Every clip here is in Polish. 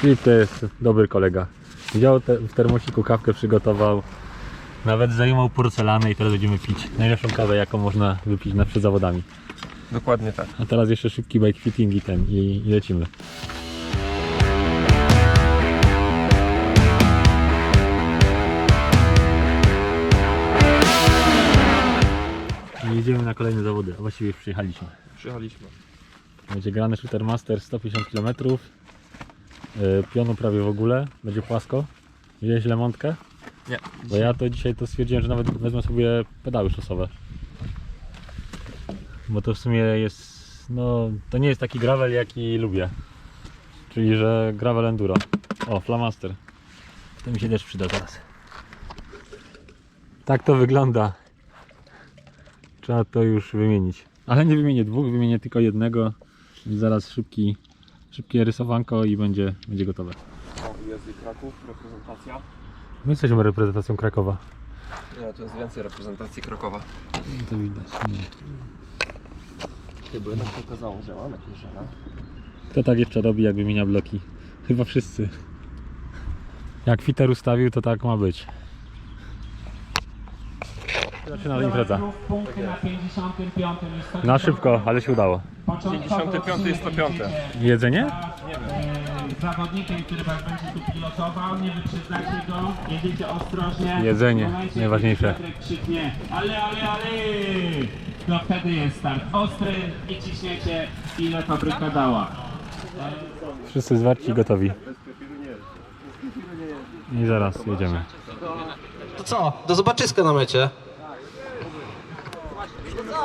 Filip to jest dobry kolega. Wziął te, w termosiku kawkę, przygotował. Nawet zajmował porcelanę i teraz będziemy pić najlepszą kawę, jaką można wypić na przed zawodami. Dokładnie tak. A teraz jeszcze szybki bike fitting i ten i, i lecimy. I jedziemy na kolejne zawody, a właściwie już przyjechaliśmy. Przyjechaliśmy. Będzie grany Shooter Master 150 km. Yy, pionu prawie w ogóle, będzie płasko. Wziąłeś lemontkę? Nie. Bo ja to dzisiaj to stwierdziłem, że nawet wezmę sobie pedały szosowe. Bo to w sumie jest, no to nie jest taki gravel jaki lubię. Czyli, że gravel enduro. O, Flamaster. To mi się też przyda teraz. Tak to wygląda. Trzeba to już wymienić. Ale nie wymienię dwóch, wymienię tylko jednego. Zaraz szybki, szybkie rysowanko i będzie, będzie gotowe. O, jest i Kraków, reprezentacja. My jesteśmy reprezentacją Krakowa. Nie, to jest więcej reprezentacji Krakowa. To widać. Nie. Chyba nam pokazało, że mam jakieś żela. Kto tak jeszcze robi, jak wymienia bloki? Chyba wszyscy. Jak Fiter ustawił, to tak ma być. Zaczyna impreza. Punkty na 55 listopadzie. Na szybko, ale się udało. 55 i 105. Jedzenie? E, Zawodnikiem, który was będzie tu pilotował, nie wyprzedzacie go, jedziecie ostrożnie. Jedzenie, W momencie, najważniejsze. kiedy Piotrek krzyknie, ale, ale, ale, to wtedy jest start ostry i ciśniecie ile fabryka dała. Wszyscy zwarci i gotowi. I zaraz jedziemy. To co? Do zobaczyska na mecie.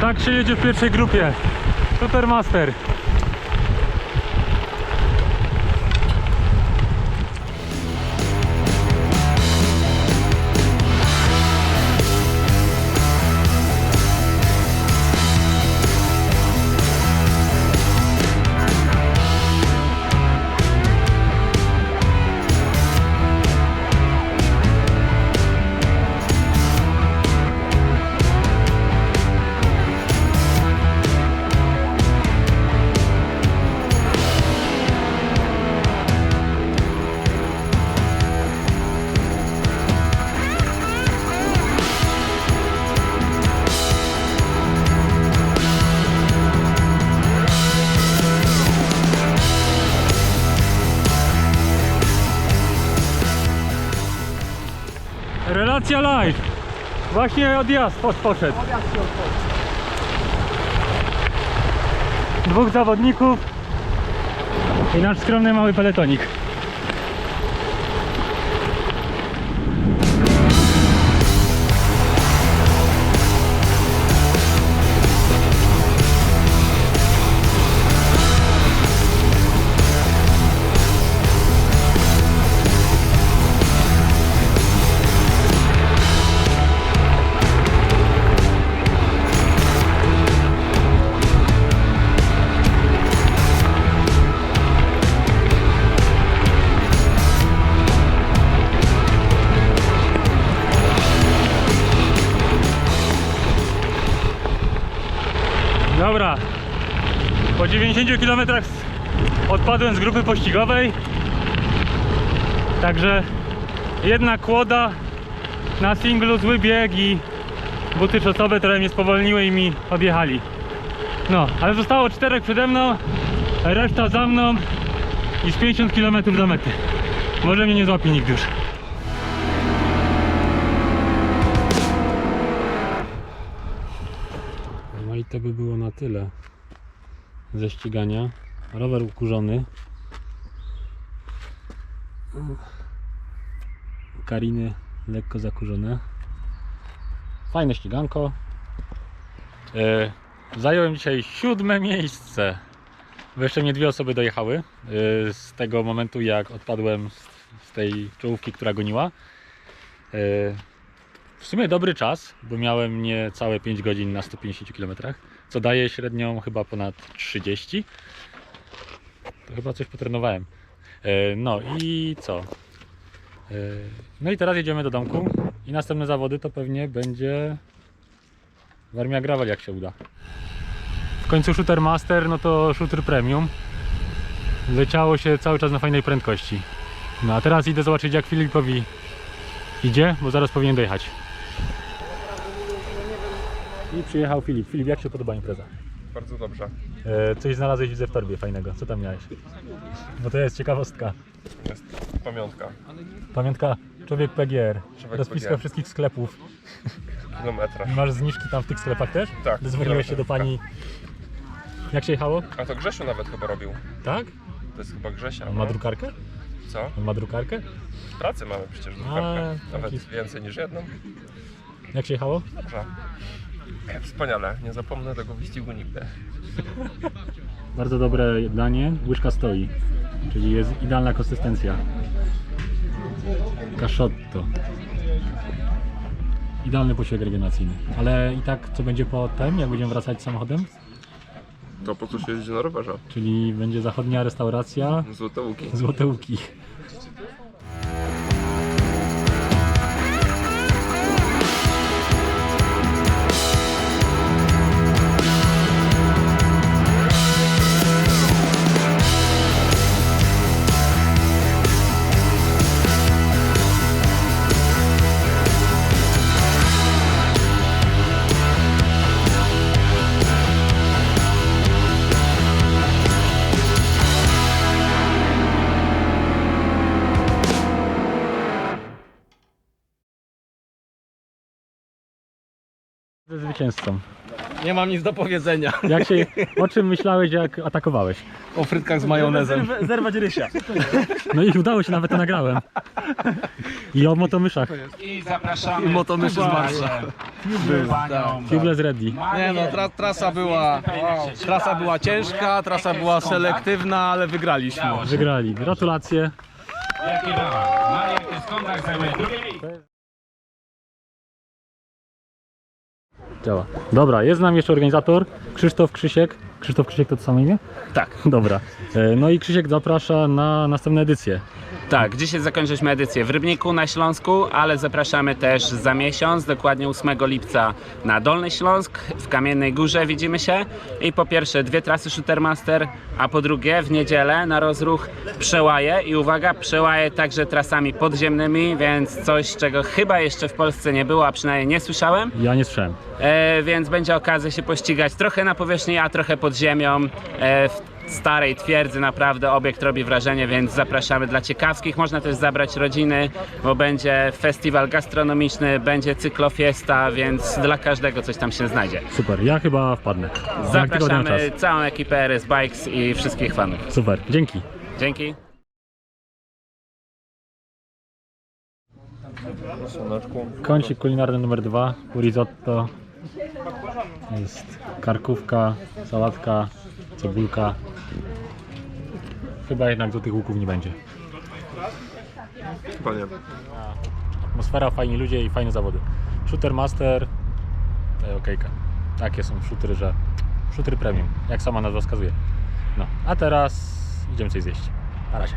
Tak się jedzie w pierwszej grupie. Supermaster. Relacja live. Właśnie odjazd poszedł. Dwóch zawodników i nasz skromny mały peletonik. Dobra. Po 90 km odpadłem z grupy pościgowej. Także jedna kłoda na singlu, zły bieg i buty szosowe trochę mnie spowolniły i mi odjechali. No, ale zostało czterech przede mną, reszta za mną i z 50 km do mety. Może mnie nie złapie nikt już. To by było na tyle ze ścigania. Rower ukurzony. Kariny lekko zakurzone. Fajne ściganko. E, Zająłem dzisiaj siódme miejsce. Bo jeszcze mnie dwie osoby dojechały e, z tego momentu, jak odpadłem z, z tej czołówki, która goniła. W sumie dobry czas, bo miałem niecałe 5 godzin na 150 km, co daje średnią chyba ponad 30. To chyba coś potrenowałem. E, No i co? E, No i teraz jedziemy do domku i następne zawody to pewnie będzie Warmia Gravel jak się uda. W końcu Shooter Master, no to Shooter Premium. Leciało się cały czas na fajnej prędkości. No a teraz idę zobaczyć jak Filipowi idzie, bo zaraz powinien dojechać. I przyjechał Filip. Filip, jak się podoba impreza? Bardzo dobrze. E, coś znalazłeś widzę w torbie fajnego. Co tam miałeś? Bo to jest ciekawostka. Jest pamiątka. Pamiątka Człowiek PGR. Człowiek Rozpiska PGR. wszystkich sklepów. Kilometra. Masz zniżki tam w tych sklepach też? Tak, Dzwoniłeś się do pani. Jak się jechało? A to Grzesiu nawet chyba robił. Tak? To jest chyba Grzesia. On no. ma drukarkę? Co? On ma drukarkę? W pracy mamy przecież drukarkę. Nawet więcej niż jedną. Jak się jechało? Dobrze. Wspaniale. Nie zapomnę tego wyścigu nigdy. Bardzo dobre danie. Łyżka stoi. Czyli jest idealna konsystencja. Caszotto. Idealny posiłek regeneracyjny. Ale i tak co będzie po tym, jak będziemy wracać samochodem? To po co się jeździ na rowerze? Czyli będzie zachodnia restauracja Złote łuki. Złote Łuki. Ze zwycięzcą. Nie mam nic do powiedzenia. Jak się, o czym myślałeś, jak atakowałeś? O frytkach z majonezem. Zerwać rysia. No i udało się, nawet to nagrałem. I o motomyszach. I zapraszamy I motomyszy z. Marsza. Panią Tubeless ready. Nie no, tra trasa była, trasa była ciężka, trasa była selektywna, ale wygraliśmy. Wygrali. Gratulacje. Jakie? Maria zajmuje drugie miejsce. Działa. Dobra, jest z nami jeszcze organizator Krzysztof Krzysiek. Krzysztof Krzysiek to to samo imię? Tak, Dobra. E, No i Krzysiek zaprasza na następne edycje. Tak. Dzisiaj zakończyliśmy edycję w Rybniku na Śląsku, ale zapraszamy też za miesiąc, dokładnie 8 lipca na Dolny Śląsk, w Kamiennej Górze widzimy się. I po pierwsze dwie trasy Shootermaster, a po drugie w niedzielę na rozruch Przełaje. I uwaga, Przełaje także trasami podziemnymi, więc coś, czego chyba jeszcze w Polsce nie było, a przynajmniej nie słyszałem. Ja nie słyszałem. E, więc będzie okazja się pościgać trochę na powierzchni, a trochę pod ziemią. E, w starej twierdzy naprawdę obiekt robi wrażenie, więc zapraszamy dla ciekawskich. Można też zabrać rodziny, bo będzie festiwal gastronomiczny, będzie cyklofiesta, więc dla każdego coś tam się znajdzie. Super, ja chyba wpadnę. Zapraszamy czas. całą ekipę RS Bikes i wszystkich fanów. Super, dzięki. Dzięki. Kącik kulinarny numer dwa, risotto. Jest karkówka, sałatka, cebulka. Chyba jednak złotych łuków nie będzie. Chyba nie. Atmosfera, fajni ludzie i fajne zawody. Shooter Master, to jest okejka. Takie są shootery, że shootery premium, jak sama nazwa wskazuje. No, a teraz idziemy coś zjeść. Na razie.